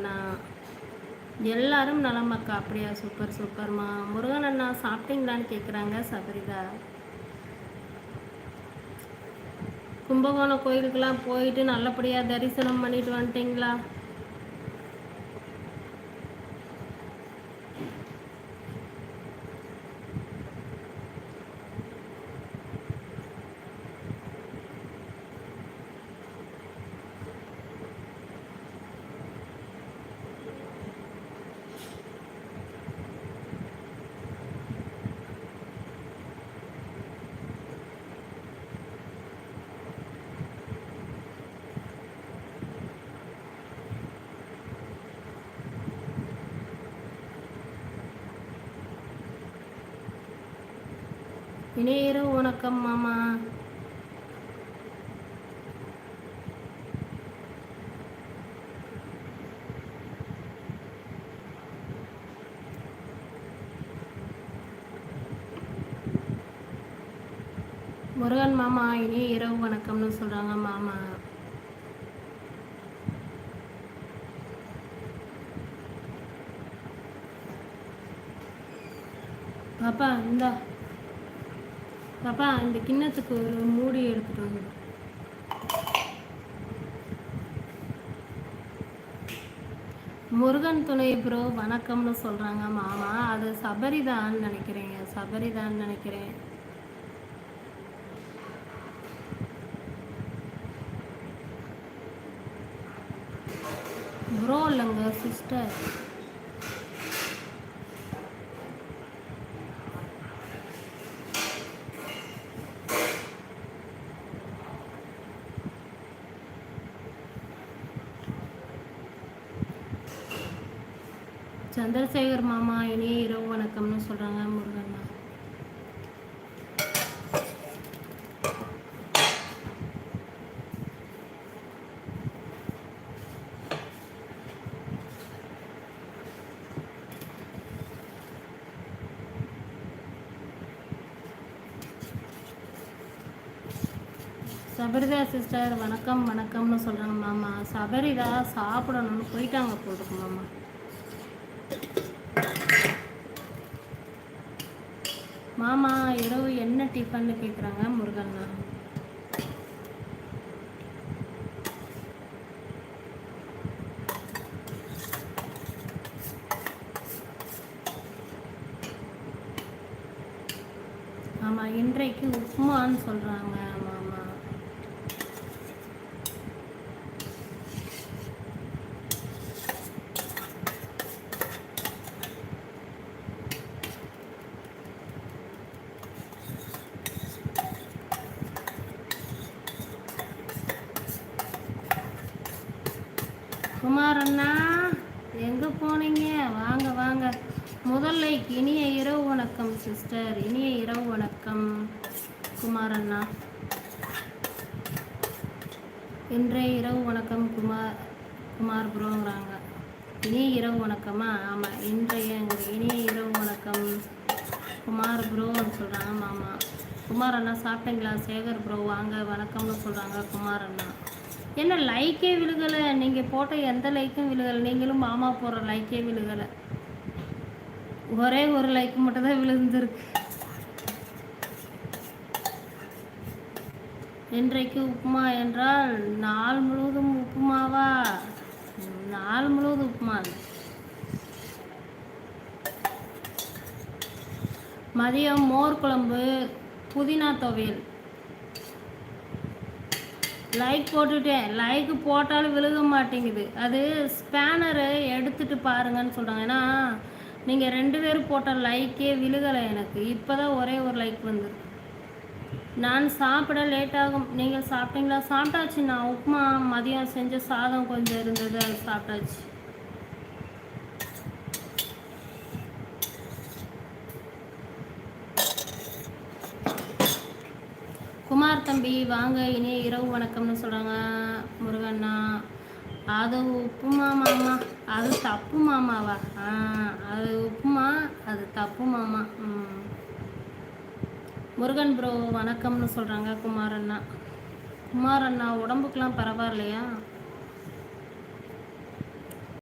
அண்ணா. எல்லாரும் நலமாக்கா அப்படியா? சூப்பர் சூப்பர்மா முருகன் அண்ணா சாப்பிட்டீங்களான்னு கேட்குறாங்க சபரிதா. கும்பகோணம் கோயிலுக்கெல்லாம் போயிட்டு நல்லபடியாக தரிசனம் பண்ணிட்டு வந்துட்டீங்களா? இணையரவு வணக்கம் மாமா. முருகன் மாமா இனி இரவு வணக்கம்னு சொல்கிறாங்க மாமா. பாப்பா இந்தா. பாப்பா இந்த கிண்ணத்துக்கு ஒரு மூடி எடுத்துட்டு வந்து முருகன் துணை ப்ரோ வணக்கம்னு சொல்கிறாங்க மாமா. அது சபரிதான்னு நினைக்கிறேங்க. சபரிதான்னு நினைக்கிறேன். ப்ரோ இல்லைங்க சிஸ்டர் சந்திரசேகர் மாமா இனிய இரவு வணக்கம்னு சொல்கிறாங்க முருகண்ணா சபரிதா சிஸ்டர் வணக்கம் வணக்கம்னு சொல்கிறாங்க மாமா. சபரிதா சாப்பிடணும்னு போயிட்டாங்க போட்டுக்கு மாமா. மாமா இரவு என்ன டிஃபன்னு கேட்குறாங்க முருகண்ணா ஆமாம் இன்றைக்கு உப்புமான்னு சொல்கிறாங்க மாமா குமார் அண்ணா எங்கே போனீங்க? வாங்க வாங்க. முதல்ல இனிய இரவு வணக்கம் சிஸ்டர். இனிய இரவு வணக்கம் குமார் அண்ணா இன்றைய இரவு வணக்கம் குமார் குமார் ப்ரோங்கிறாங்க இனிய இரவு வணக்கமா? ஆமாம் இன்றைய இனிய இரவு வணக்கம் குமார் ப்ரோன்னு சொல்கிறாங்க ஆமாம் குமார் அண்ணா சாப்பிட்டீங்களா? சேகர் ப்ரோ வாங்க வணக்கம்னு சொல்கிறாங்க குமார் அண்ணா என்ன லைக்கே விழுகலை? நீங்கள் போட்ட எந்த லைக்கும் விழுகலை. நீங்களும் மாமா போடுற லைக்கே விழுகலை. ஒரே ஒரு லைக் மட்டும் தான் விழுந்திருக்கு. இன்றைக்கு உப்புமா என்றால் நாள் முழுவதும் உப்புமாவா? நாள் முழுவதும் உப்புமா மதியம் மோர் குழம்பு புதினா துவையல். லைக் போட்டுட்டேன். லைக் போட்டாலும் விழுக மாட்டேங்குது. அது ஸ்பேனரை எடுத்துட்டு பாருங்கன்னு சொல்கிறாங்க ஏன்னா நீங்கள் ரெண்டு பேரும் போட்ட லைக்கே விழுகலை எனக்கு. இப்போ தான் ஒரே ஒரு லைக் வந்து நான் சாப்பிட லேட் ஆகும். நீங்கள் சாப்பிட்டீங்களா? சாப்பிட்டாச்சு. நான் உப்புமா மதியம் செஞ்ச சாதம் கொஞ்சம் இருந்தது. அது சாப்பிட்டாச்சு குமார் தம்பி வாங்க இனி இரவு வணக்கம்னு சொல்கிறாங்க முருகண்ணா. அது உப்புமா மாமா அது தப்பு மாமாவா? ஆ அது உப்புமா அது தப்பு மாமா. ம். முருகன் ப்ரோ வணக்கம்னு சொல்கிறாங்க குமாரண்ணா. குமாரண்ணா உடம்புக்கெலாம் பரவாயில்லையா?